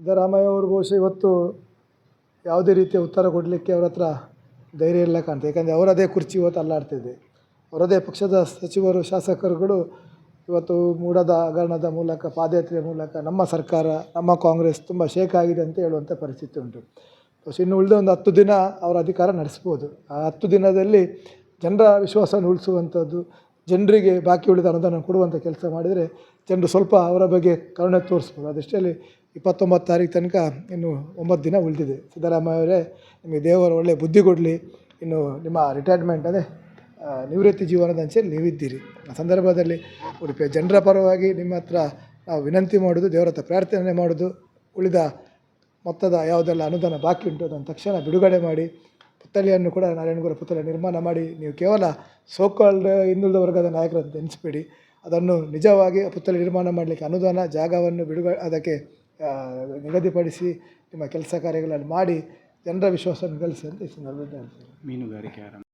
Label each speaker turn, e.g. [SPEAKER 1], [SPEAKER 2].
[SPEAKER 1] ಸಿದ್ದರಾಮಯ್ಯ ಅವರು ಬಹುಶಃ ಇವತ್ತು ಯಾವುದೇ ರೀತಿಯ ಉತ್ತರ ಕೊಡಲಿಕ್ಕೆ ಅವ್ರ ಹತ್ರ ಧೈರ್ಯ ಇಲ್ಲ ಕಾಣ್ತದೆ. ಯಾಕಂದರೆ ಅವರದೇ ಕುರ್ಚಿ ಇವತ್ತು ಅಲ್ಲಾಡ್ತಿದೆ. ಅವರದೇ ಪಕ್ಷದ ಸಚಿವರು, ಶಾಸಕರುಗಳು ಇವತ್ತು ಮೂಡದ ಹಗರಣದ ಮೂಲಕ, ಪಾದಯಾತ್ರೆಯ ಮೂಲಕ ನಮ್ಮ ಸರ್ಕಾರ, ನಮ್ಮ ಕಾಂಗ್ರೆಸ್ ತುಂಬ ಶೇಕ್ ಆಗಿದೆ ಅಂತ ಹೇಳುವಂಥ ಪರಿಸ್ಥಿತಿ ಉಂಟು. ಇನ್ನು ಉಳಿದ ಒಂದು ಹತ್ತು ದಿನ ಅವರ ಅಧಿಕಾರ ನಡೆಸ್ಬೋದು. ಆ ಹತ್ತು ದಿನದಲ್ಲಿ ಜನರ ವಿಶ್ವಾಸವನ್ನು ಉಳಿಸುವಂಥದ್ದು, ಜನರಿಗೆ ಬಾಕಿ ಉಳಿದ ಅನುದಾನ ಕೊಡುವಂಥ ಕೆಲಸ ಮಾಡಿದರೆ ಜನರು ಸ್ವಲ್ಪ ಅವರ ಬಗ್ಗೆ ಕರುಣೆ ತೋರಿಸ್ಬೋದು. ಅದಷ್ಟೇ ಇಪ್ಪತ್ತೊಂಬತ್ತು ತಾರೀಕು ತನಕ ಇನ್ನು ಒಂಬತ್ತು ದಿನ ಉಳಿದಿದೆ. ಸಿದ್ದರಾಮಯ್ಯ ಅವರೇ ನಿಮಗೆ ದೇವರು ಒಳ್ಳೆಯ ಬುದ್ಧಿ ಕೊಡಲಿ. ಇನ್ನು ನಿಮ್ಮ ರಿಟೈರ್ಮೆಂಟ್ ಅದೇ ನಿವೃತ್ತಿ ಜೀವನದ ಅಂಚೆ ನೀವಿದ್ದೀರಿ. ಆ ಸಂದರ್ಭದಲ್ಲಿ ಉಡುಪಿಯ ಜನರ ಪರವಾಗಿ ನಿಮ್ಮ ಹತ್ರ ವಿನಂತಿ ಮಾಡೋದು, ದೇವರ ಹತ್ರ ಪ್ರಾರ್ಥನೆ ಮಾಡೋದು, ಉಳಿದ ಮೊತ್ತದ ಯಾವುದೆಲ್ಲ ಅನುದಾನ ಬಾಕಿ ಉಂಟು ಅದನ್ನು ತಕ್ಷಣ ಬಿಡುಗಡೆ ಮಾಡಿ, ಪುತ್ಥಳಿಯನ್ನು ಕೂಡ ನಾರಾಯಣಗುರ ಪುತ್ಥಳಿ ನಿರ್ಮಾಣ ಮಾಡಿ, ನೀವು ಕೇವಲ ಸೋಕಾಲ್ಡ್ ಹಿಂದುಳಿದ ವರ್ಗದ ನಾಯಕರಂತ ಎನಿಸ್ಬೇಡಿ ಅದನ್ನು ನಿಜವಾಗಿ ಪುತ್ಥಳಿ ನಿರ್ಮಾಣ ಮಾಡಲಿಕ್ಕೆ ಅನುದಾನ, ಜಾಗವನ್ನು ಬಿಡುಗಡೆ ಅದಕ್ಕೆ ನಿಗದಿಪಡಿಸಿ ನಿಮ್ಮ ಕೆಲಸ ಕಾರ್ಯಗಳನ್ನು ಮಾಡಿ ಜನರ ವಿಶ್ವಾಸವನ್ನು ಗಳಿಸಿ ಅಂತ ಈ ಸಂದರ್ಭದಲ್ಲಿ ಹೇಳ್ತೀನಿ.
[SPEAKER 2] ಮೀನುಗಾರಿಕೆ ಆರಂಭ.